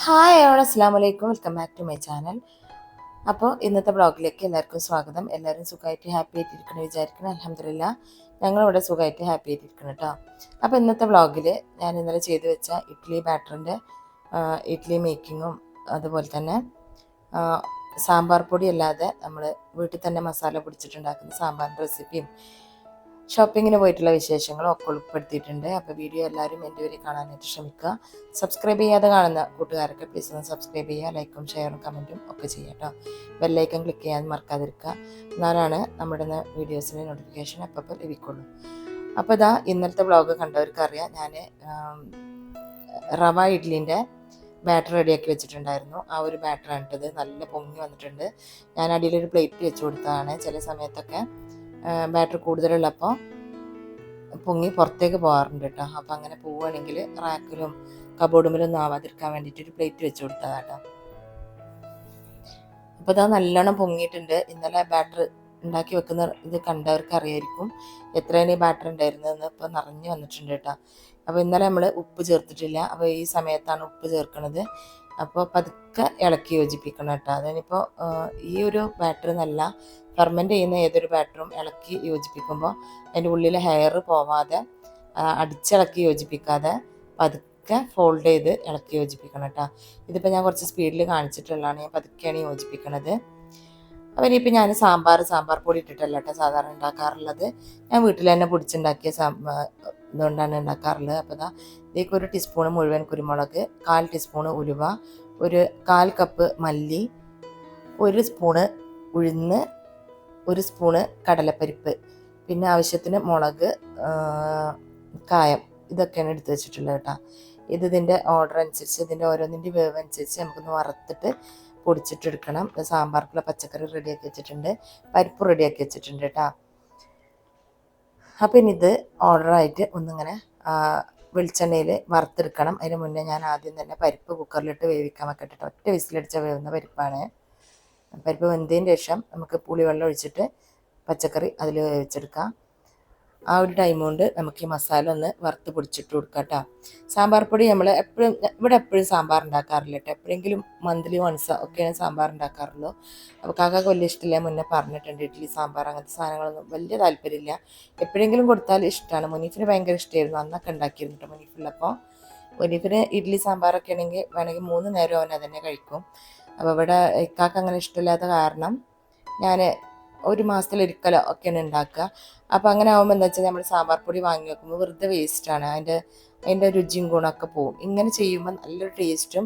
Hi അവിടെ അസ്സാം വലൈക്കും welcome back to my channel അപ്പോൾ ഇന്നത്തെ ബ്ലോഗിലേക്ക് എല്ലാവർക്കും സ്വാഗതം. എല്ലാവരും സുഖമായിട്ട് ഹാപ്പി ആയിട്ട് ആയിട്ടിരിക്കണം വിചാരിക്കണം അലഹമില്ല ഞങ്ങളിവിടെ സുഖമായിട്ട് ഹാപ്പി ആയിട്ട് ആയിട്ടിരിക്കണം കേട്ടോ അപ്പോൾ ഇന്നത്തെ വ്ളോഗിൽ ഞാൻ ഇന്നലെ ചെയ്തു വെച്ച ഇഡ്ഡലി ബാറ്ററിന്റെ ഇഡ്ഡലി മേക്കിങ്ങും അതുപോലെ തന്നെ സാമ്പാർ പൊടി അല്ലാതെ നമ്മൾ വീട്ടിൽ തന്നെ മസാല പൊടിച്ചിട്ടുണ്ടാക്കുന്ന സാമ്പാറിന്റെ റെസിപ്പിയും ഷോപ്പിങ്ങിന് പോയിട്ടുള്ള വിശേഷങ്ങളും ഒക്കെ ഉൾപ്പെടുത്തിയിട്ടുണ്ട്. അപ്പോൾ വീഡിയോ എല്ലാവരും എന്റെ വരെ കാണാനായിട്ട് ശ്രമിക്കുക. സബ്സ്ക്രൈബ് ചെയ്യാതെ കാണുന്ന കൂട്ടുകാരൊക്കെ പ്ലീസ് ഒന്ന് സബ്സ്ക്രൈബ് ചെയ്യുക ലൈക്കും ഷെയറും കമന്റും ഒക്കെ ചെയ്യുക കേട്ടോ ബെല്ലൈക്കൺ ക്ലിക്ക് ചെയ്യാൻ മറക്കാതിരിക്കുക. എന്നാലാണ് നമ്മുടെ വീഡിയോസിന്റെ നോട്ടിഫിക്കേഷൻ അപ്പോൾ ലഭിക്കുള്ളൂ. അപ്പോൾ ഇതാ ഇന്നലത്തെ ബ്ലോഗ് കണ്ടവർക്ക് അറിയാം. ഞാൻ റവ ഇഡ്ലിന്റെ ബാറ്റർ റെഡിയാക്കി വെച്ചിട്ടുണ്ടായിരുന്നു. ആ ഒരു ബാറ്ററാണ് ഇട്ടത് നല്ല പൊങ്ങി വന്നിട്ടുണ്ട്. ഞാൻ അടിയിലൊരു പ്ലേറ്റ് വെച്ച് കൊടുത്തതാണ്. ചില സമയത്തൊക്കെ ബാറ്റർ കൂടുതലുള്ളപ്പോൾ പൊങ്ങി പുറത്തേക്ക് പോകാറുണ്ട് കേട്ടോ. അപ്പോൾ അങ്ങനെ പോവുകയാണെങ്കിൽ റാക്കിലും കബോർഡുമിലൊന്നും ആവാതിരിക്കാൻ വേണ്ടിയിട്ട് ഒരു പ്ലേറ്റ് വെച്ച് കൊടുത്തതാട്ടോ. അപ്പോൾ ഇതാ നല്ലോണം പൊങ്ങിയിട്ടുണ്ട്. ഇന്നലെ ബാറ്റർ ഉണ്ടാക്കി വെക്കുന്ന ഇത് കണ്ടവർക്ക് അറിയായിരിക്കും എത്രയാണ് ഈ ബാറ്റർ ഉണ്ടായിരുന്നതെന്ന് ഇപ്പോൾ നിറഞ്ഞു വന്നിട്ടുണ്ട് കേട്ടോ. അപ്പോൾ ഇന്നലെ നമ്മൾ ഉപ്പ് ചേർത്തിട്ടില്ല. അപ്പോൾ ഈ സമയത്താണ് ഉപ്പ് ചേർക്കുന്നത് അപ്പോൾ പതുക്കെ ഇളക്കി യോജിപ്പിക്കണം കേട്ടോ. അതിനിപ്പോൾ ഈ ഒരു ബാറ്റർ നല്ല ഫെർമെന്റ് ചെയ്യുന്ന ഏതൊരു ബാറ്ററും ഇളക്കി യോജിപ്പിക്കുമ്പോൾ അതിന്റെ ഉള്ളിൽ ഹെയർ പോവാതെ അടിച്ചിളക്കി യോജിപ്പിക്കാതെ പതുക്കെ ഫോൾഡ് ചെയ്ത് ഇളക്കി യോജിപ്പിക്കണം കേട്ടോ. ഇതിപ്പോൾ ഞാൻ കുറച്ച് സ്പീഡിൽ കാണിച്ചിട്ടുള്ളതാണ്. ഞാൻ പതുക്കെയാണ് യോജിപ്പിക്കണത്. അപ്പോൾ ഇനിയിപ്പോൾ ഞാൻ സാമ്പാർ സാമ്പാർ പൊടി ഇട്ടിട്ടല്ല കേട്ടോ സാധാരണ ഉണ്ടാക്കാറുള്ളത്. ഞാൻ വീട്ടിൽ തന്നെ പൊടിച്ചുണ്ടാക്കിയ ഇതുകൊണ്ടാണ് ഉണ്ടാക്കാറുള്ളത് അപ്പോൾ ഇതാ ഇതിലേക്ക് ഒരു ടീസ്പൂൺ മുഴുവൻ കുരുമുളക് കാൽ ടീസ്പൂണ് ഉലുവ ഒരു കാൽ കപ്പ് മല്ലി ഒരു സ്പൂണ് ഉഴുന്ന് ഒരു സ്പൂണ് കടലപ്പരിപ്പ് പിന്നെ ആവശ്യത്തിന് മുളക് കായം ഇതൊക്കെയാണ് എടുത്ത് വെച്ചിട്ടുള്ളത് കേട്ടോ. ഇത് ഇതിന്റെ ഓർഡർ അനുസരിച്ച് ഇതിന്റെ ഓരോന്നിന്റെ വേവ് അനുസരിച്ച് നമുക്കൊന്ന് വറുത്തിട്ട് പൊടിച്ചിട്ടെടുക്കണം. സാമ്പാർക്കുള്ള പച്ചക്കറി റെഡിയാക്കി വെച്ചിട്ടുണ്ട്. പരിപ്പ് റെഡിയാക്കി വെച്ചിട്ടുണ്ട് കേട്ടോ. അപ്പം ഇനി ഇത് ഓർഡറായിട്ട് ഒന്നിങ്ങനെ വെളിച്ചെണ്ണയിൽ വറുത്തെടുക്കണം. അതിന് മുന്നേ ഞാൻ ആദ്യം തന്നെ പരിപ്പ് കുക്കറിലിട്ട് വേവിക്കാൻ വെക്കട്ടെ. ട്ടോ. ഒറ്റ വിസിലടിച്ച വേവുന്ന പരിപ്പാണ്. പരിപ്പ് വെന്തതിന് ശേഷം നമുക്ക് പുളിവെള്ളം ഒഴിച്ചിട്ട് പച്ചക്കറി അതിൽ വേവിച്ചെടുക്കാം. ആ ഒരു ടൈം കൊണ്ട് നമുക്ക് ഈ മസാല ഒന്ന് വറുത്ത് പൊടിച്ചിട്ട് കൊടുക്കാം കേട്ടോ സാമ്പാർ പൊടി നമ്മൾ എപ്പോഴും ഇവിടെ എപ്പോഴും സാമ്പാർ ഉണ്ടാക്കാറില്ല കേട്ടോ എപ്പോഴെങ്കിലും മന്ത്ലി വൺസ് ഒക്കെയാണ് സാമ്പാർ ഉണ്ടാക്കാറുള്ളൂ. അപ്പോൾ കാക്കാക്ക് വലിയ ഇഷ്ടമില്ല. മുന്നേ പറഞ്ഞിട്ടുണ്ട് ഇഡ്ഡലി സാമ്പാർ അങ്ങനത്തെ സാധനങ്ങളൊന്നും വലിയ താല്പര്യമില്ല. എപ്പോഴെങ്കിലും കൊടുത്താൽ ഇഷ്ടമാണ് മുനീഫിന് ഭയങ്കര ഇഷ്ടമായിരുന്നു അന്നൊക്കെ ഉണ്ടാക്കിയിരുന്നു കേട്ടോ മുനീഫിലപ്പോൾ മുനീഫിന് ഇഡ്ഡലി സാമ്പാറൊക്കെ ആണെങ്കിൽ വേണമെങ്കിൽ മൂന്ന് നേരം അവൻ അതന്നെ കഴിക്കും. അപ്പോൾ ഇവിടെ ഇക്കാക്ക് അങ്ങനെ ഇഷ്ടമില്ലാത്ത കാരണം ഞാൻ ഒരു മാസത്തിലൊരിക്കലോ ഒക്കെയാണ് ഉണ്ടാക്കുക. അപ്പോൾ അങ്ങനെ ആകുമ്പോൾ എന്താ വെച്ചാൽ നമ്മൾ സാമ്പാർ പൊടി വാങ്ങി വെക്കുമ്പോൾ വെറുതെ വേസ്റ്റാണ് അതിന്റെ അതിന്റെ രുചിയും ഗുണമൊക്കെ പോവും. ഇങ്ങനെ ചെയ്യുമ്പോൾ നല്ലൊരു ടേസ്റ്റും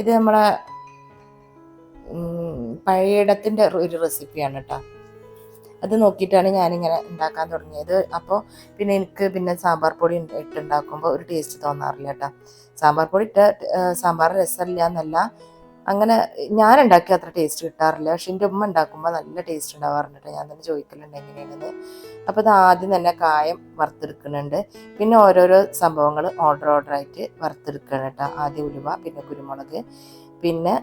ഇത് നമ്മളെ പഴയയിടത്തിന്റെ ഒരു റെസിപ്പിയാണ് കേട്ടോ അത് നോക്കിയിട്ടാണ് ഞാനിങ്ങനെ ഉണ്ടാക്കാൻ തുടങ്ങിയത്. അപ്പോൾ പിന്നെ എനിക്ക് പിന്നെ സാമ്പാർ പൊടി ഇട്ട് ഇട്ടുണ്ടാക്കുമ്പോൾ ഒരു ടേസ്റ്റ് തോന്നാറില്ല കേട്ടോ സാമ്പാർ പൊടി ഇട്ട സാമ്പാർ രസമില്ല എന്നല്ല. അങ്ങനെ ഞാൻ ഉണ്ടാക്കിയ അത്ര ടേസ്റ്റ് കിട്ടാറില്ല. പക്ഷെ എന്റെ ഉമ്മ ഉണ്ടാക്കുമ്പോൾ നല്ല ടേസ്റ്റ് ഉണ്ടാവാറുണ്ട് കേട്ടോ. ഞാൻ തന്നെ ചോദിക്കലുണ്ട് എങ്ങനെയാണെന്ന്. അപ്പോൾ ഇത് ആദ്യം തന്നെ കായം വറുത്തെടുക്കുന്നുണ്ട്. പിന്നെ ഓരോരോ സംഭവങ്ങൾ ഓർഡർ ഓർഡർ ആയിട്ട് വറുത്തെടുക്കണം കേട്ടോ. ആദ്യം ഉലുവ പിന്നെ കുരുമുളക് പിന്നെ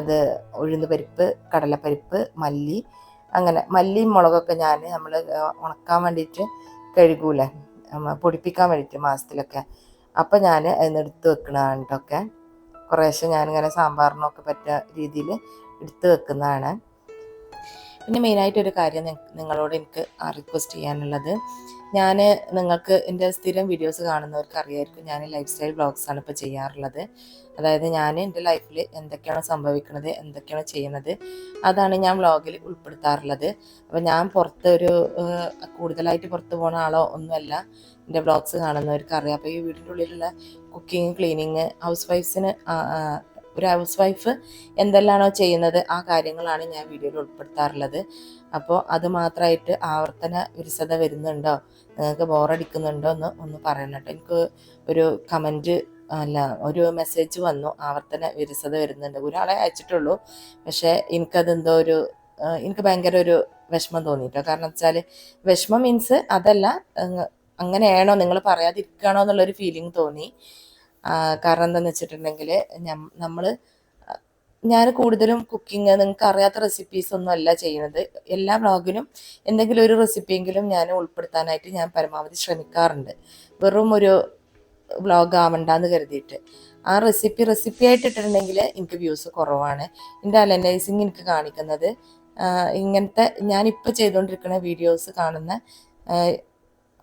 ഇത് ഉഴുന്ന് പരിപ്പ് കടലപ്പരിപ്പ് മല്ലി അങ്ങനെ മല്ലിയും മുളകൊക്കെ ഞാൻ നമ്മൾ ഉണക്കാൻ വേണ്ടിയിട്ട് കഴുകൂലേ. പൊടിപ്പിക്കാൻ വേണ്ടിയിട്ട് മാസത്തിലൊക്കെ. അപ്പം ഞാൻ അതിന് എടുത്ത് വെക്കണതാണ് കേട്ടൊക്കെ കുറേശ്ശെ ഞാനിങ്ങനെ സാമ്പാറിനൊക്കെ പറ്റുന്ന രീതിയിൽ എടുത്ത് വെക്കുന്നതാണ്. പിന്നെ മെയിനായിട്ട് ഒരു കാര്യം നിങ്ങളോട് എനിക്ക് റിക്വസ്റ്റ് ചെയ്യാനുള്ളത്. ഞാൻ നിങ്ങൾക്ക് എന്റെ സ്ഥിരം വീഡിയോസ് കാണുന്നവർക്ക് അറിയായിരിക്കും ഞാൻ ലൈഫ് സ്റ്റൈൽ ബ്ലോഗ്സാണ് ഇപ്പോൾ ചെയ്യാറുള്ളത്. അതായത് ഞാൻ എന്റെ ലൈഫിൽ എന്തൊക്കെയാണ് സംഭവിക്കുന്നത് എന്തൊക്കെയാണ് ചെയ്യുന്നത് അതാണ് ഞാൻ വ്ളോഗിൽ ഉൾപ്പെടുത്താറുള്ളത്. അപ്പോൾ ഞാൻ പുറത്തൊരു കൂടുതലായിട്ട് പുറത്ത് പോകുന്ന ആളോ ഒന്നുമല്ല. എന്റെ വ്ളോഗ്സ് കാണുന്നവർക്ക് അറിയാം അപ്പോൾ ഈ വീടിന്റെ ഉള്ളിലുള്ള കുക്കിംഗ് ക്ലീനിങ് ഹൗസ് വൈഫ്സിന് ഒരു ഹൗസ് വൈഫ് എന്തെല്ലാണോ ചെയ്യുന്നത് ആ കാര്യങ്ങളാണ് ഞാൻ വീഡിയോയിൽ ഉൾപ്പെടുത്താറുള്ളത്. അപ്പോൾ അത് മാത്രമായിട്ട് ആവർത്തന വിരസത വരുന്നുണ്ടോ? നിങ്ങൾക്ക് ബോറടിക്കുന്നുണ്ടോ എന്ന് ഒന്ന് പറയണം കേട്ടോ. എനിക്ക് ഒരു കമന്റ് അല്ല ഒരു മെസ്സേജ് വന്നു. ആവർത്തന വിരസത വരുന്നുണ്ട്. ഒരാളെ അയച്ചിട്ടുള്ളൂ. പക്ഷേ എനിക്കതെന്തോ ഒരു എനിക്ക് ഭയങ്കര ഒരു വിഷമം തോന്നിയിട്ടോ കാരണം വെച്ചാൽ വിഷമം മീൻസ് അതല്ല അങ്ങനെയാണോ നിങ്ങൾ പറയാതിരിക്കുകയാണോ എന്നുള്ളൊരു ഫീലിംഗ് തോന്നി. കാരണം എന്താണെന്ന് വെച്ചിട്ടുണ്ടെങ്കിൽ നമ്മൾ ഞാൻ കൂടുതലും കുക്കിംഗ് നിങ്ങൾക്ക് അറിയാത്ത റെസിപ്പീസ് ഒന്നും അല്ല ചെയ്യുന്നത്. എല്ലാ വ്ളോഗിലും എന്തെങ്കിലും ഒരു റെസിപ്പിയെങ്കിലും ഞാൻ ഉൾപ്പെടുത്താനായിട്ട് ഞാൻ പരമാവധി ശ്രമിക്കാറുണ്ട്. വെറും ഒരു വ്ളോഗ് ആവണ്ടെന്ന് കരുതിയിട്ട്. ആ റെസിപ്പി റെസിപ്പി ആയിട്ട് ഇട്ടിട്ടുണ്ടെങ്കിൽ എനിക്ക് വ്യൂസ് കുറവാണ്. എന്റെ അനലൈസിങ് എനിക്ക് കാണിക്കുന്നത്. ഇങ്ങനത്തെ ഞാനിപ്പോൾ ചെയ്തുകൊണ്ടിരിക്കുന്ന വീഡിയോസ് കാണുന്ന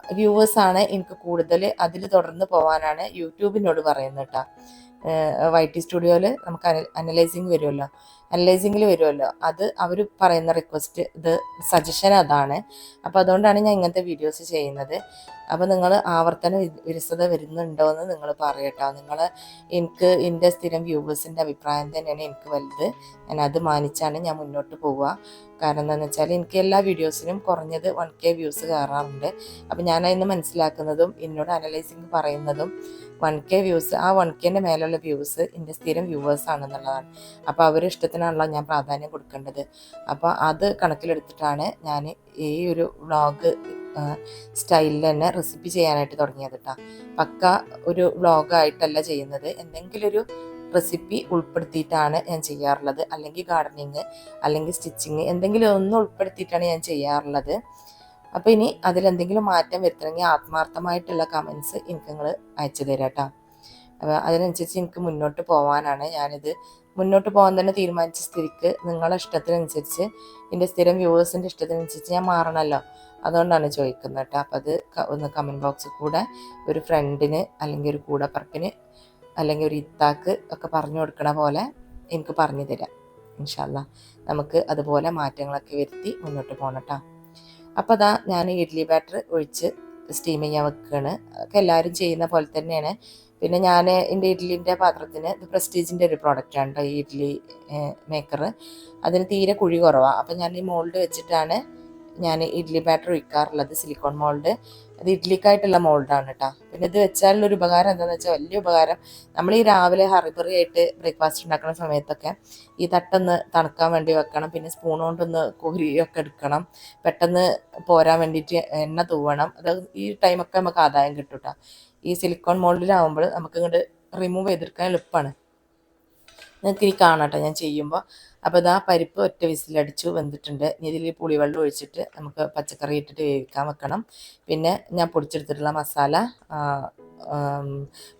വ്യൂവേഴ്സാണ് എനിക്ക് കൂടുതൽ അതിൽ തുടർന്ന് പോകാനാണ് യൂട്യൂബിനോട് പറയുന്നത് കേട്ടോ വൈ ടി സ്റ്റുഡിയോയിൽ നമുക്ക് അനലൈസിങ് വരുമല്ലോ അനലൈസിങ്ങിൽ വരുമല്ലോ അത് അവർ പറയുന്ന റിക്വസ്റ്റ് ഇത് സജഷൻ അതാണ്. അപ്പോൾ അതുകൊണ്ടാണ് ഞാൻ ഇങ്ങനത്തെ വീഡിയോസ് ചെയ്യുന്നത്. അപ്പോൾ നിങ്ങൾ ആവർത്തന വിരസത വരുന്നുണ്ടോ എന്ന് നിങ്ങൾ പറയട്ടോ നിങ്ങൾ എനിക്ക് എന്റെ സ്ഥിരം വ്യൂവേഴ്സിന്റെ അഭിപ്രായം തന്നെയാണ് എനിക്ക് വലുത്. ഞാൻ അത് മാനിച്ചാണ് ഞാൻ മുന്നോട്ട് പോവുക. കാരണം എന്താണെന്ന് വെച്ചാൽ എനിക്ക് എല്ലാ വീഡിയോസിനും കുറഞ്ഞത് വൺ കെ വ്യൂസ് കയറാറുണ്ട്. അപ്പോൾ ഞാൻ അതിന് മനസ്സിലാക്കുന്നതും എന്നോട് അനലൈസിങ് പറയുന്നതും വൺ കെ വ്യൂസ് ആ വൺ കെന്റെ മേലുള്ള വ്യൂസ് എന്റെ സ്ഥിരം വ്യൂവേഴ്സ് ആണെന്നുള്ളതാണ് അപ്പോൾ അവരുടെ ഇഷ്ടത്തിനാണല്ലോ ഞാൻ പ്രാധാന്യം കൊടുക്കേണ്ടത്. അപ്പോൾ അത് കണക്കിലെടുത്തിട്ടാണ് ഞാൻ ഈ ഒരു വ്ളോഗ് സ്റ്റൈലിൽ തന്നെ റെസിപ്പി ചെയ്യാനായിട്ട് തുടങ്ങിയത് കേട്ടോ പക്ക ഒരു വ്ളോഗായിട്ടല്ല ചെയ്യുന്നത്. എന്തെങ്കിലും ഒരു റെസിപ്പി ഉൾപ്പെടുത്തിയിട്ടാണ് ഞാൻ ചെയ്യാറുള്ളത്. അല്ലെങ്കിൽ ഗാർഡനിങ് അല്ലെങ്കിൽ സ്റ്റിച്ചിങ് എന്തെങ്കിലും ഒന്ന് ഉൾപ്പെടുത്തിയിട്ടാണ് ഞാൻ ചെയ്യാറുള്ളത്. അപ്പോൾ ഇനി അതിലെന്തെങ്കിലും മാറ്റം വരുത്തണമെങ്കിൽ ആത്മാർത്ഥമായിട്ടുള്ള കമൻസ് എനിക്ക് നിങ്ങൾ അയച്ചു തരാം കേട്ടോ അപ്പോൾ അതിനനുസരിച്ച് എനിക്ക് മുന്നോട്ട് പോകാനാണ് ഞാനിത് മുന്നോട്ട് പോകാൻ തന്നെ തീരുമാനിച്ച സ്ഥിതിക്ക് നിങ്ങളുടെ ഇഷ്ടത്തിനനുസരിച്ച് എന്റെ സ്ഥിരം വ്യൂവേഴ്സിന്റെ ഇഷ്ടത്തിനനുസരിച്ച് ഞാൻ മാറണമല്ലോ? അതുകൊണ്ടാണ് ചോദിക്കുന്നത് കേട്ടോ. അപ്പോൾ അത് ഒന്ന് കമന്റ് ബോക്സിൽ കൂടെ ഒരു ഫ്രണ്ടിന് അല്ലെങ്കിൽ ഒരു കൂടപ്പറപ്പിന് അല്ലെങ്കിൽ ഒരു ഇത്താക്ക് ഒക്കെ പറഞ്ഞു കൊടുക്കണ പോലെ എനിക്ക് പറഞ്ഞു തരാം. ഇൻഷാല്ല നമുക്ക് അതുപോലെ മാറ്റങ്ങളൊക്കെ വരുത്തി മുന്നോട്ട് പോകണം കേട്ടോ. അപ്പോൾ അതാ ഞാൻ ഇഡ്ലി ബാറ്റർ ഒഴിച്ച് സ്റ്റീം ചെയ്യാൻ വെക്കുകയാണ് അതൊക്കെ എല്ലാവരും ചെയ്യുന്ന പോലെ തന്നെയാണ്. പിന്നെ ഞാൻ എന്റെ ഇഡ്ഡലിന്റെ പാത്രത്തിന് ഇത് പ്രസ്റ്റീജിന്റെ ഒരു പ്രോഡക്റ്റാണ് കേട്ടോ ഈ ഇഡ്ഡലി മേക്കർ അതിന് തീരെ കുഴി കുറവാണ് അപ്പം ഞാൻ ഈ മോൾഡ് വെച്ചിട്ടാണ് ഞാൻ ഇഡ്ഡലി ബാറ്റർ ഒഴിക്കാറുള്ളത് സിലിക്കോൺ മോൾഡ്. അത് ഇഡ്ഡലിക്കായിട്ടുള്ള മോൾഡാണ് കേട്ടോ. പിന്നെ ഇത് വെച്ചാലുള്ള ഒരു ഉപകാരം എന്താണെന്ന് വെച്ചാൽ വലിയ ഉപകാരം നമ്മൾ ഈ രാവിലെ ഹറിബറി ആയിട്ട് ബ്രേക്ക്ഫാസ്റ്റ് ഉണ്ടാക്കുന്ന സമയത്തൊക്കെ ഈ തട്ടൊന്ന് തണുക്കാൻ വേണ്ടി വെക്കണം പിന്നെ സ്പൂൺ കൊണ്ടൊന്ന് കോരിയൊക്കെ എടുക്കണം പെട്ടെന്ന് പോരാൻ വേണ്ടിയിട്ട് എണ്ണ തൂവണം. അത് ഈ ടൈമൊക്കെ നമുക്ക് ആദായം കിട്ടും കേട്ടോ. ഈ സിലിക്കോൺ മോൾഡിലാവുമ്പോൾ നമുക്ക് ഇങ്ങോട്ട് റിമൂവ് ചെയ്തെടുക്കാൻ എളുപ്പമാണ് നിങ്ങൾക്ക് ഇനി കാണാട്ടോ ഞാൻ ചെയ്യുമ്പോൾ അപ്പോൾ ഇതാ പരിപ്പ് ഒറ്റ വിസിലടിച്ചു വെന്തിട്ടുണ്ട്. ഇനി ഇതിൽ പുളിവെള്ളം ഒഴിച്ചിട്ട് നമുക്ക് പച്ചക്കറി ഇട്ടിട്ട് വേവിക്കാൻ വെക്കണം. പിന്നെ ഞാൻ പൊടിച്ചെടുത്തിട്ടുള്ള മസാല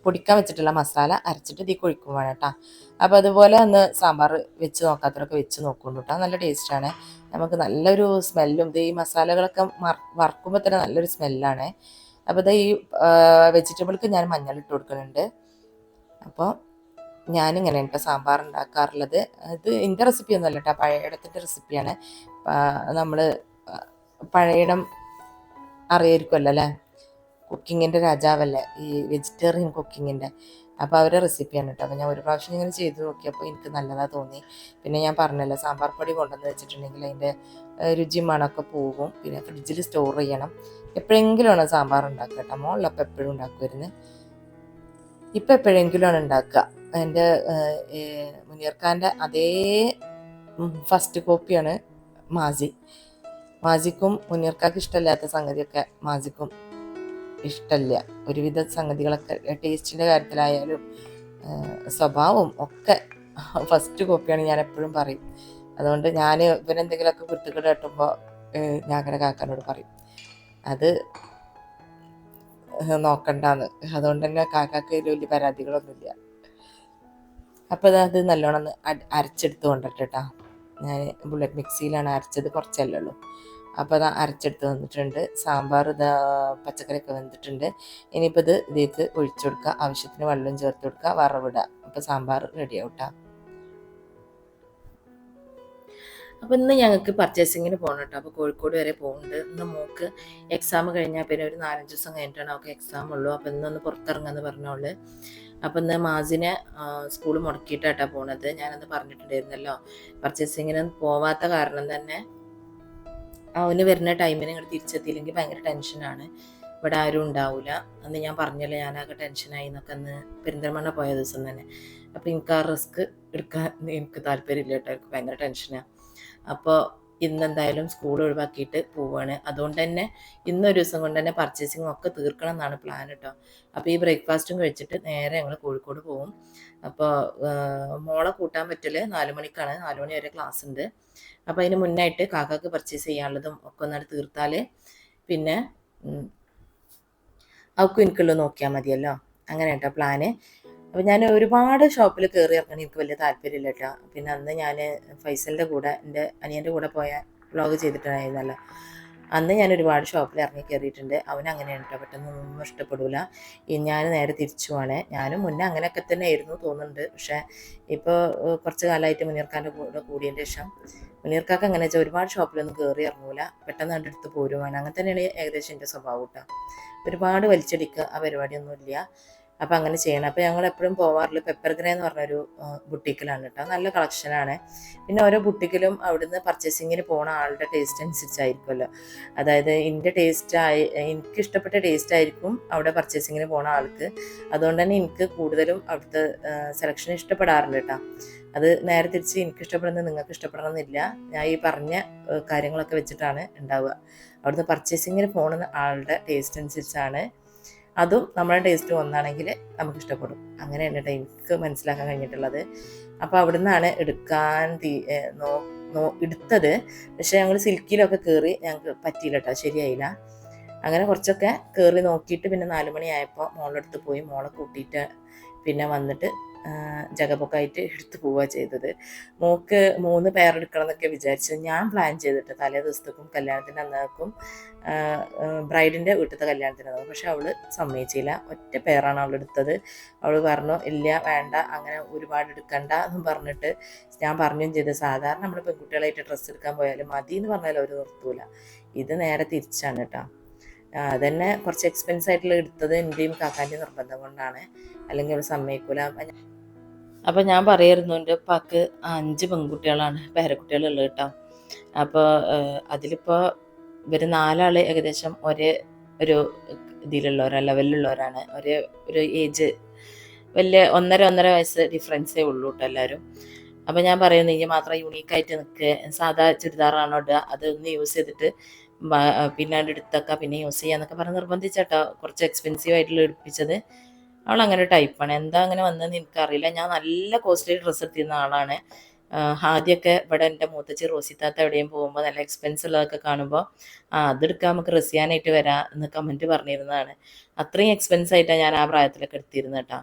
പൊടിക്കാൻ വെച്ചിട്ടുള്ള മസാല അരച്ചിട്ട് ഇതിൽ കൊഴിക്കും വേണം കേട്ടോ അപ്പോൾ അതുപോലെ ഒന്ന് സാമ്പാർ വെച്ച് നോക്കാത്തവരൊക്കെ വെച്ച് നോക്കുന്നുണ്ട് കേട്ടോ നല്ല ടേസ്റ്റാണ്. നമുക്ക് നല്ലൊരു സ്മെല്ലും ഇത് ഈ മസാലകളൊക്കെ വറുക്കുമ്പോൾ തന്നെ നല്ലൊരു സ്മെല്ലാണ്. അപ്പോൾ ഇതാ ഈ വെജിറ്റബിൾക്ക് ഞാൻ മഞ്ഞൾ ഇട്ട് കൊടുക്കുന്നുണ്ട് അപ്പോൾ ഞാനിങ്ങനെ കേട്ടോ സാമ്പാർ ഉണ്ടാക്കാറുള്ളത് ഇത് എന്റെ റെസിപ്പി ഒന്നുമല്ല കേട്ടോ പഴയടത്തിന്റെ റെസിപ്പിയാണ് നമ്മൾ പഴയടം അറിയായിരിക്കുമല്ലോ അല്ലേ? കുക്കിങ്ങിന്റെ രാജാവല്ലേ? ഈ വെജിറ്റേറിയൻ കുക്കിങ്ങിന്റെ അപ്പോൾ അവരുടെ റെസിപ്പിയാണ് കേട്ടോ അപ്പോൾ ഞാൻ ഒരു പ്രാവശ്യം ഇങ്ങനെ ചെയ്ത് നോക്കിയപ്പോൾ എനിക്ക് നല്ലതാ തോന്നി. പിന്നെ ഞാൻ പറഞ്ഞല്ലോ സാമ്പാർ പൊടി കൊണ്ടുവന്ന് വെച്ചിട്ടുണ്ടെങ്കിൽ അതിന്റെ രുചി മണമൊക്കെ പോകും. പിന്നെ ഫ്രിഡ്ജിൽ സ്റ്റോർ ചെയ്യണം. എപ്പോഴെങ്കിലുമാണ് സാമ്പാർ ഉണ്ടാക്കുക കേട്ടോ മോളിലപ്പോൾ എപ്പോഴും ഉണ്ടാക്കുമായിരുന്നു ഇപ്പം എപ്പോഴെങ്കിലുമാണ് ഉണ്ടാക്കുക. എന്റെ മുനിയർക്കാന്റെ അതേ ഫസ്റ്റ് കോപ്പിയാണ് മാജി. മാജിക്കും മുനിയർക്കാർക്ക് ഇഷ്ടമില്ലാത്ത സംഗതിയൊക്കെ മാജിക്കും ഇഷ്ടമില്ല ഒരുവിധ സംഗതികളൊക്കെ ടേസ്റ്റിന്റെ കാര്യത്തിലായാലും സ്വഭാവം ഒക്കെ ഫസ്റ്റ് കോപ്പിയാണ് ഞാൻ എപ്പോഴും പറയും. അതുകൊണ്ട് ഞാൻ ഇവരെന്തെങ്കിലുമൊക്കെ കുരുത്തുകട കെട്ടുമ്പോൾ ഞാൻ അങ്ങനെ കാക്കാനോട് പറയും. അത് നോക്കണ്ടാന്ന്. അതുകൊണ്ട് തന്നെ കാക്കാക്ക് വലിയ പരാതികളൊന്നുമില്ല. അപ്പോൾ അത് നല്ലോണം അരച്ചെടുത്ത് കൊണ്ടിട്ടാ ഞാൻ ബുള്ളറ്റ് മിക്സിയിലാണ് അരച്ചത് കുറച്ചല്ലേ ഉള്ളൂ. അപ്പോൾ അത് അരച്ചെടുത്ത് വന്നിട്ടുണ്ട്. സാമ്പാർ പച്ചക്കറിയൊക്കെ വന്നിട്ടുണ്ട്. ഇനിയിപ്പോൾ ഇത് ഇതിലേക്ക് ഒഴിച്ചു കൊടുക്കുക. ആവശ്യത്തിന് വെള്ളം ചേർത്ത് കൊടുക്കുക. വറവിടുക. അപ്പോൾ സാമ്പാർ റെഡി ആവട്ടാ. അപ്പോൾ ഇന്ന് ഞങ്ങൾക്ക് പർച്ചേസിങ്ങിന് പോകണം കേട്ടോ അപ്പോൾ കോഴിക്കോട് വരെ പോകുന്നുണ്ട് ഇന്ന് മോക്ക് എക്സാം കഴിഞ്ഞാൽ പിന്നെ ഒരു നാലഞ്ച് ദിവസം കഴിഞ്ഞിട്ടാണ് അവൾക്ക് എക്സാം ഉള്ളൂ. അപ്പോൾ ഇന്നൊന്ന് പുറത്തിറങ്ങാന്ന് പറഞ്ഞോൾ. അപ്പം ഇന്ന് മാസിനെ സ്കൂൾ മുടക്കിയിട്ടാട്ടാ പോണത്. ഞാനന്ന് പറഞ്ഞിട്ടുണ്ടായിരുന്നല്ലോ. പർച്ചേസിങ്ങിന് പോവാത്ത കാരണം തന്നെ അവന് വരുന്ന ടൈമിന് ഇങ്ങോട്ട് തിരിച്ചെത്തിയില്ലെങ്കിൽ ഭയങ്കര ടെൻഷനാണ് ഇവിടെ ആരും ഉണ്ടാവില്ല അന്ന് ഞാൻ പറഞ്ഞല്ലോ ഞാനാകെ ടെൻഷനായി എന്നൊക്കെ അന്ന് പെരിന്തൽമണ്ണ പോയ ദിവസം തന്നെ. അപ്പോൾ എനിക്ക് ആ റിസ്ക് എടുക്കാൻ എനിക്ക് താല്പര്യമില്ല കേട്ടോ. എനിക്ക് ഭയങ്കര ടെൻഷനാണ് അപ്പോൾ ഇന്നെന്തായാലും സ്കൂൾ ഒഴിവാക്കിയിട്ട് പോവുകയാണ് അതുകൊണ്ട് തന്നെ ഇന്നൊരു ദിവസം കൊണ്ട് തന്നെ പർച്ചേസിങ് ഒക്കെ തീർക്കണം എന്നാണ് പ്ലാൻ കേട്ടോ അപ്പോൾ ഈ ബ്രേക്ക്ഫാസ്റ്റും കഴിച്ചിട്ട് നേരെ ഞങ്ങൾ കോഴിക്കോട് പോകും അപ്പോൾ മോളെ കൂട്ടാൻ പറ്റില്ല നാല് മണിക്കാണ്. നാല് മണി വരെ ക്ലാസ് ഉണ്ട്. അപ്പോൾ അതിന് മുന്നായിട്ട് കാക്കാക്ക് പർച്ചേസ് ചെയ്യാനുള്ളതും ഒക്കെ ഒന്നാണ് തീർത്താൽ പിന്നെ അവക്കും എനിക്കുള്ളത് നോക്കിയാൽ മതിയല്ലോ. അങ്ങനെ കേട്ടോ പ്ലാന് അപ്പോൾ ഞാൻ ഒരുപാട് ഷോപ്പിൽ കയറി ഇറങ്ങണം. എനിക്ക് വലിയ താല്പര്യമില്ല കേട്ടോ. പിന്നെ അന്ന് ഞാൻ ഫൈസലിന്റെ കൂടെ എന്റെ അനിയന്റെ കൂടെ പോയ വ്ളോഗ് ചെയ്തിട്ടുണ്ടായിരുന്നല്ലോ. അന്ന് ഞാൻ ഒരുപാട് ഷോപ്പിൽ ഇറങ്ങി കയറിയിട്ടുണ്ട് അവൻ അങ്ങനെയാണ് കേട്ടോ. പെട്ടെന്നൊന്നും ഇഷ്ടപ്പെടില്ല ഞാൻ നേരെ തിരിച്ചു പോകണേ ഞാനും മുന്നേ അങ്ങനെയൊക്കെ തന്നെ ആയിരുന്നു തോന്നുന്നുണ്ട്. പക്ഷേ ഇപ്പോൾ കുറച്ച് കാലമായിട്ട് മുനീർക്കാന്റെ കൂടെ കൂടിയതിന്റെ ശേഷം മുനീർക്കാക്ക് അങ്ങനെ വെച്ചാൽ ഒരുപാട് ഷോപ്പിലൊന്നും കയറി ഇറങ്ങൂല. പെട്ടെന്ന് കണ്ടെടുത്ത് പോരുവാണ്. അങ്ങനെ തന്നെയാണ് ഏകദേശം എന്റെ സ്വഭാവം കേട്ടോ. ഒരുപാട് വലിച്ചടിക്കുക ആ പരിപാടിയൊന്നും ഇല്ല അപ്പോൾ അങ്ങനെ ചെയ്യണം. അപ്പോൾ ഞങ്ങൾ എപ്പോഴും പോവാറുള്ള പെപ്പർ ഗ്രേ എന്ന് പറഞ്ഞൊരു ബുട്ടിക്കിലാണ് കേട്ടോ. നല്ല കളക്ഷനാണ് പിന്നെ ഓരോ ബുട്ടിക്കിലും അവിടുന്ന് പർച്ചേസിങ്ങിന് പോണ ആളുടെ ടേസ്റ്റ് അനുസരിച്ചായിരിക്കുമല്ലോ. അതായത് എന്റെ ടേസ്റ്റ് ആയി എനിക്ക് ഇഷ്ടപ്പെട്ട ടേസ്റ്റ് ആയിരിക്കും അവിടെ പർച്ചേസിങ്ങിന് പോണ ആൾക്ക്. അതുകൊണ്ട് തന്നെ എനിക്ക് കൂടുതലും അവിടുത്തെ സെലക്ഷൻ ഇഷ്ടപ്പെടാറുണ്ട് കേട്ടോ. അത് നേരെ തിരിച്ച് എനിക്ക് ഇഷ്ടപ്പെടുന്നത് നിങ്ങൾക്ക് ഇഷ്ടപ്പെടണമെന്നില്ല. ഞാൻ ഈ പറഞ്ഞ കാര്യങ്ങളൊക്കെ വെച്ചിട്ടാണ് ഉണ്ടാവുക. അവിടുന്ന് പർച്ചേസിങ്ങിന് പോകുന്ന ആളുടെ ടേസ്റ്റ് അനുസരിച്ചാണ് അതും നമ്മുടെ ടേസ്റ്റ് ഒന്നാണെങ്കിൽ നമുക്ക് ഇഷ്ടപ്പെടും. അങ്ങനെയാണ് കേട്ടോ എനിക്ക് മനസ്സിലാക്കാൻ കഴിഞ്ഞിട്ടുള്ളത്. അപ്പോൾ അവിടുന്നാണ് എടുക്കാൻ തീ നോ നോ എടുത്തത്. പക്ഷേ ഞങ്ങൾ സിൽക്കിലൊക്കെ കയറി ഞങ്ങൾക്ക് പറ്റിയില്ല കേട്ടോ ശരിയായില്ല. അങ്ങനെ കുറച്ചൊക്കെ കയറി നോക്കിയിട്ട് പിന്നെ നാല് മണിയായപ്പോൾ മോളെടുത്ത് പോയി. മോളെ കൂട്ടിയിട്ട് പിന്നെ വന്നിട്ട് ജഗപൊക്കായിട്ട് എടുത്തു പോവുക ചെയ്തത്. മോക്ക് മൂന്ന് പേർ എടുക്കണം എന്നൊക്കെ വിചാരിച്ചു ഞാൻ പ്ലാൻ ചെയ്തിട്ട് തലേ ദിവസത്തേക്കും കല്യാണത്തിന്റെ അന്നേക്കും ബ്രൈഡിന്റെ വീട്ടിലത്തെ കല്യാണത്തിന് പക്ഷെ അവൾ സമ്മതിച്ചില്ല. ഒറ്റ പേരാണ് അവൾ എടുത്തത്. അവൾ പറഞ്ഞു ഇല്ല വേണ്ട അങ്ങനെ ഒരുപാട് എടുക്കണ്ട എന്നും പറഞ്ഞിട്ട് ഞാൻ പറഞ്ഞും ചെയ്ത്. സാധാരണ നമ്മൾ പെൺകുട്ടികളായിട്ട് ഡ്രസ്സ് എടുക്കാൻ പോയാലും മതി എന്ന് പറഞ്ഞാൽ അവർ നിർത്തൂല. ഇത് നേരെ തിരിച്ചാണ് കേട്ടോ. അതന്നെ കുറച്ച് എക്സ്പെൻസ് ആയിട്ടുള്ള എടുത്തത് എന്റെയും കാക്കാന്റെയും നിർബന്ധം കൊണ്ടാണ്. അല്ലെങ്കിൽ അവൾ സമ്മതിക്കൂല. അപ്പം ഞാൻ പറയായിരുന്നു എന്റെ ഉപ്പാക്ക് അഞ്ച് പെൺകുട്ടികളാണ് പേരക്കുട്ടികളുള്ളത് കേട്ടോ അപ്പോൾ അതിലിപ്പോൾ ഇവർ നാലാൾ ഏകദേശം ഒരേ ഒരു ഇതിലുള്ളവരാണ് ലെവലിലുള്ളവരാണ് ഒരേ ഒരു ഏജ് വലിയ ഒന്നര ഒന്നര വയസ്സ് ഡിഫറൻസേ ഉള്ളൂ കേട്ടോ എല്ലാവരും അപ്പം ഞാൻ പറയുന്നു ഇനി മാത്രം യൂണീക്കായിട്ട് നിൽക്കുക സാധാ ചുരിദാറാണോ ഇടുക? അതൊന്ന് യൂസ് ചെയ്തിട്ട് പിന്നാണ്ട് എടുത്തേക്കാം പിന്നെ യൂസ് ചെയ്യാന്നൊക്കെ പറഞ്ഞ് നിർബന്ധിച്ചേട്ടാ. കുറച്ച് എക്സ്പെൻസീവ് ആയിട്ടുള്ള എടുപ്പിച്ചത്. അവൾ അങ്ങനെ ടൈപ്പാണ് എന്താ അങ്ങനെ വന്നതെന്ന് എനിക്കറിയില്ല. ഞാൻ നല്ല കോസ്റ്റ്ലി ഡ്രസ്സ് എടുത്തിരുന്ന ആളാണ്. ആദ്യമൊക്കെ ഇവിടെ എന്റെ മൂത്തച്ചി റോസിത്താത്ത എവിടെയും പോകുമ്പോൾ നല്ല എക്സ്പെൻസ് ഉള്ളതൊക്കെ കാണുമ്പോൾ ആ അതെടുക്കാൻ നമുക്ക് റസിയാനായിട്ട് വരാം എന്ന് കമന്റ് പറഞ്ഞിരുന്നതാണ്. അത്രയും എക്സ്പെൻസ് ആയിട്ടാണ് ഞാൻ ആ പ്രായത്തിലൊക്കെ എടുത്തിരുന്നത് കേട്ടോ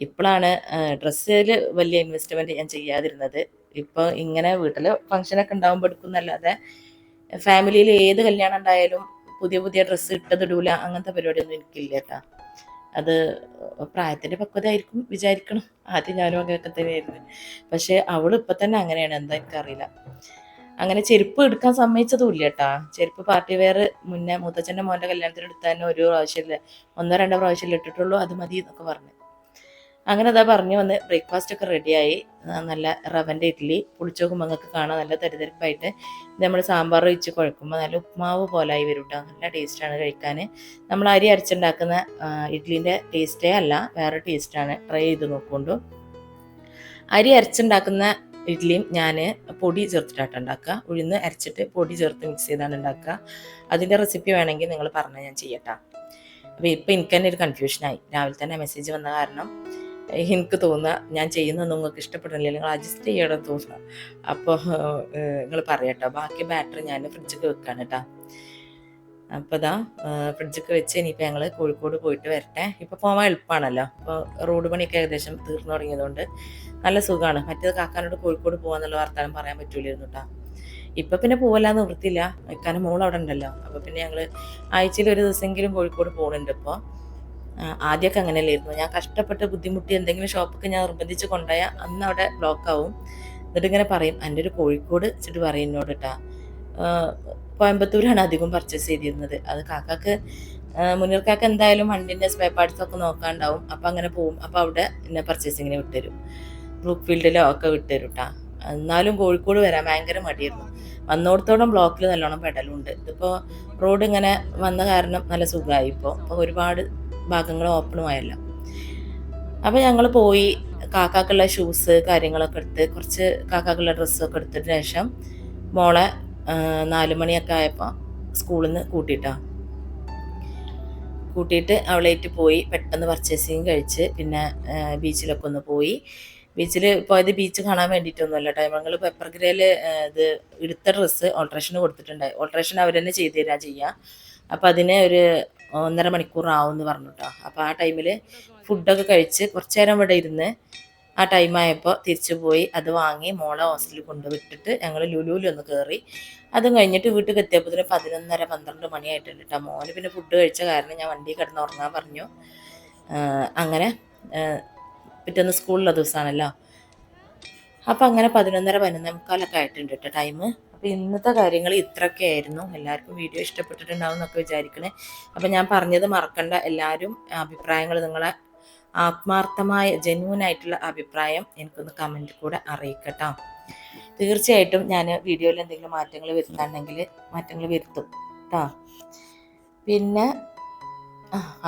ഇപ്പോഴാണ് ഡ്രസ്സിൽ വലിയ ഇൻവെസ്റ്റ്മെന്റ് ഞാൻ ചെയ്യാതിരുന്നത്. ഇപ്പോൾ ഇങ്ങനെ വീട്ടിൽ ഫങ്ഷനൊക്കെ ഉണ്ടാകുമ്പോൾ എടുക്കുന്നല്ലാതെ ഫാമിലിയിൽ ഏത് കല്യാണം ഉണ്ടായാലും പുതിയ പുതിയ ഡ്രസ്സ് ഇട്ടതിടൂല അങ്ങനത്തെ പരിപാടിയൊന്നും എനിക്കില്ല കേട്ടോ. അത് പ്രായത്തിന്റെ പക്വത ആയിരിക്കും വിചാരിക്കണം. ആദ്യം ഞാനും അങ്ങനെയൊക്കെ തന്നെയായിരുന്നു. പക്ഷേ അവൾ ഇപ്പം തന്നെ അങ്ങനെയാണ് എന്താ എനിക്കറിയില്ല. അങ്ങനെ ചെരുപ്പ് എടുക്കാൻ സമ്മതിച്ചതും ഇല്ല കേട്ടാ. ചെരുപ്പ് പാർട്ടി വെയർ മുന്നേ മുത്തച്ഛന്റെ മോന്റെ കല്യാണത്തിന് എടുത്താൽ ഒരു പ്രാവശ്യമില്ല ഒന്നോ രണ്ടോ പ്രാവശ്യമില്ല ഇട്ടിട്ടുള്ളൂ അത് മതി എന്നൊക്കെ പറഞ്ഞു. അങ്ങനെ അതാ പറഞ്ഞു വന്ന് ബ്രേക്ക്ഫാസ്റ്റ് ഒക്കെ റെഡിയായി നല്ല റവന്റെ ഇഡ്ഡലി പുളിച്ചോക്കുമ്പോൾ നിങ്ങൾക്ക് കാണാൻ നല്ല തരിതരിപ്പായിട്ട്. നമ്മൾ സാമ്പാർ വെച്ച് കുഴക്കുമ്പോൾ നല്ല ഉപ്മാവ് പോലായി വരും കേട്ടോ നല്ല ടേസ്റ്റാണ് കഴിക്കാൻ നമ്മൾ അരി അരച്ചുണ്ടാക്കുന്ന ഇഡ്ഡലിന്റെ ടേസ്റ്റേ അല്ല വേറെ ടേസ്റ്റാണ് ട്രൈ ചെയ്ത് നോക്കുകൊണ്ടു. അരി അരച്ചുണ്ടാക്കുന്ന ഇഡ്ഡലിയും ഞാൻ പൊടി ചേർത്തിട്ടാണ് ഉണ്ടാക്കുക. ഉഴുന്ന് അരച്ചിട്ട് പൊടി ചേർത്ത് മിക്സ് ചെയ്താണ് ഉണ്ടാക്കുക. അതിന്റെ റെസിപ്പി വേണമെങ്കിൽ നിങ്ങൾ പറഞ്ഞാൽ ഞാൻ ചെയ്യട്ടാ. അപ്പോൾ ഇപ്പോൾ എനിക്ക് തന്നെ ഒരു കൺഫ്യൂഷനായി രാവിലെ തന്നെ മെസ്സേജ് വന്ന കാരണം. എനിക്ക് തോന്നുക ഞാൻ ചെയ്യുന്നത് നിങ്ങൾക്ക് ഇഷ്ടപ്പെടുന്നില്ല നിങ്ങൾ അഡ്ജസ്റ്റ് ചെയ്യണം തോന്നുക അപ്പോൾ നിങ്ങൾ പറയട്ടോ. ബാക്കി ബാറ്ററി ഞാൻ ഫ്രിഡ്ജിൽ വെക്കാണ് കേട്ടോ അപ്പോൾ ഇതാ ഫ്രിഡ്ജൊക്കെ വെച്ച് ഇനിയിപ്പോൾ ഞങ്ങൾ കോഴിക്കോട് പോയിട്ട് വരട്ടെ. ഇപ്പോൾ പോകാൻ എളുപ്പമാണല്ലോ ഇപ്പോൾ റോഡ് പണിയൊക്കെ ഏകദേശം തീർന്നു തുടങ്ങിയതുകൊണ്ട് നല്ല സുഖമാണ് മറ്റേത് കാക്കാനോട് കോഴിക്കോട് പോകാമെന്നുള്ള വർത്താനം പറയാൻ പറ്റൂലായിരുന്നു കേട്ടോ ഇപ്പം പിന്നെ പോകലാന്ന് നിവൃത്തിയില്ല. വെക്കാനും മോൾ അവിടെ ഉണ്ടല്ലോ. അപ്പോൾ പിന്നെ ഞങ്ങൾ ആഴ്ചയിൽ ഒരു ദിവസമെങ്കിലും കോഴിക്കോട് പോകുന്നുണ്ട് ഇപ്പോൾ ആദ്യമൊക്കെ അങ്ങനെയല്ലായിരുന്നു. ഞാൻ കഷ്ടപ്പെട്ട് ബുദ്ധിമുട്ടി എന്തെങ്കിലും ഷോപ്പൊക്കെ ഞാൻ നിർബന്ധിച്ച് കൊണ്ടുപോയാൽ അന്ന് അവിടെ ബ്ലോക്ക് ആവും എന്നിട്ട് ഇങ്ങനെ പറയും എന്റെ ഒരു കോഴിക്കോട് വെച്ചിട്ട് പറയും എന്നോട് കേട്ടാ കോയമ്പത്തൂരാണ് അധികം പർച്ചേസ് ചെയ്തിരുന്നത്. അത് കാക്കാക്ക് മുന്നിൽക്കാക്ക എന്തായാലും വണ്ടിന്റെ സ്പേ പാർട്സൊക്കെ നോക്കാണ്ടാവും. അപ്പം അങ്ങനെ പോവും. അപ്പം അവിടെ എന്നെ പർച്ചേസിങ്ങിനെ വിട്ടുതരും. ബ്രൂക്ക് ഫീൽഡിലോ ഒക്കെ വിട്ടുതരും കേട്ടാ എന്നാലും കോഴിക്കോട് വരാൻ ഭയങ്കര മടിയായിരുന്നു. വന്നോടത്തോളം ബ്ലോക്കിൽ നല്ലോണം പെടലുണ്ട്. ഇതിപ്പോൾ റോഡ് ഇങ്ങനെ വന്ന കാരണം നല്ല സുഖമായി ഇപ്പോൾ അപ്പോൾ ഒരുപാട് ഭാഗങ്ങൾ ഓപ്പണും ആയല്ലോ. അപ്പോൾ ഞങ്ങൾ പോയി കാക്കാക്കുള്ള ഷൂസ് കാര്യങ്ങളൊക്കെ എടുത്ത് കുറച്ച് കാക്കാക്കുള്ള ഡ്രസ്സൊക്കെ എടുത്തതിന് ശേഷം മോളെ നാല് മണിയൊക്കെ ആയപ്പോൾ സ്കൂളിൽ നിന്ന് കൂട്ടിയിട്ടാ കൂട്ടിയിട്ട് അവളേറ്റ് പോയി പെട്ടെന്ന് പർച്ചേസിങ് കഴിച്ച് പിന്നെ ബീച്ചിലൊക്കെ ഒന്ന് പോയി. ബീച്ചിൽ പോയത് ബീച്ച് കാണാൻ വേണ്ടിയിട്ടൊന്നുമല്ല കേട്ടോ ഞങ്ങൾ പെപ്പർ ഗ്രേയിൽ ഇത് എടുത്ത ഡ്രസ്സ് ഓൾട്രേഷന് കൊടുത്തിട്ടുണ്ടായി. ഓൾട്രേഷൻ അവർ തന്നെ ചെയ്തു തരാ ചെയ്യുക അപ്പോൾ അതിനെ ഒരു ഒന്നര മണിക്കൂറാവും എന്ന് പറഞ്ഞു കേട്ടോ അപ്പോൾ ആ ടൈമിൽ ഫുഡൊക്കെ കഴിച്ച് കുറച്ച് നേരം ഇവിടെ ഇരുന്ന് ആ ടൈമായപ്പോൾ തിരിച്ചു പോയി അത് വാങ്ങി മോളെ ഹോസ്റ്റലിൽ കൊണ്ടുവിട്ടിട്ട് ഞങ്ങൾ ലുലുവിൽ ഒന്ന് കയറി അതും കഴിഞ്ഞിട്ട് വീട്ടിൽ എത്തിയപ്പോൾ പതിനൊന്നര പന്ത്രണ്ട് മണിയായിട്ടുണ്ട് കേട്ടോ മോന്. പിന്നെ ഫുഡ് കഴിച്ച കാരണം ഞാൻ വണ്ടി കിടന്ന് ഉറങ്ങാൻ പറഞ്ഞു. അങ്ങനെ പിറ്റേന്ന് സ്കൂളിലെ ദിവസമാണല്ലോ അപ്പം അങ്ങനെ പതിനൊന്നര പതിനൊന്നേ മുക്കാലൊക്കെ ആയിട്ടുണ്ട് കേട്ടോ ടൈം അപ്പോൾ ഇന്നത്തെ കാര്യങ്ങൾ ഇത്രയൊക്കെ ആയിരുന്നു. എല്ലാവർക്കും വീഡിയോ ഇഷ്ടപ്പെട്ടിട്ടുണ്ടാവും എന്നൊക്കെ വിചാരിക്കണേ. അപ്പം ഞാൻ പറഞ്ഞത് മറക്കണ്ട. എല്ലാവരും അഭിപ്രായങ്ങൾ നിങ്ങളെ ആത്മാർത്ഥമായ ജെന്യൂൻ ആയിട്ടുള്ള അഭിപ്രായം എനിക്കൊന്ന് കമന്റ് കൂടെ അറിയിക്കട്ടോ. തീർച്ചയായിട്ടും ഞാൻ വീഡിയോയിൽ എന്തെങ്കിലും മാറ്റങ്ങൾ വരുത്താണെങ്കിൽ മാറ്റങ്ങൾ വരുത്തും കേട്ടോ പിന്നെ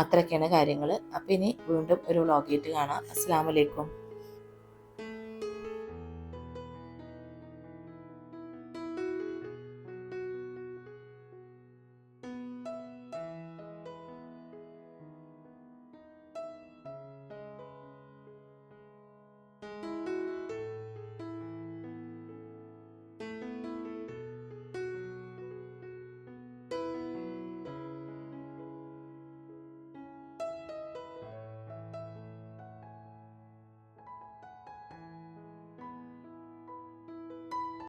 അത്രയൊക്കെയാണ് കാര്യങ്ങൾ. അപ്പം ഇനി വീണ്ടും ഒരു വ്ളോഗായിട്ട് കാണാം. അസ്സാം വലൈക്കും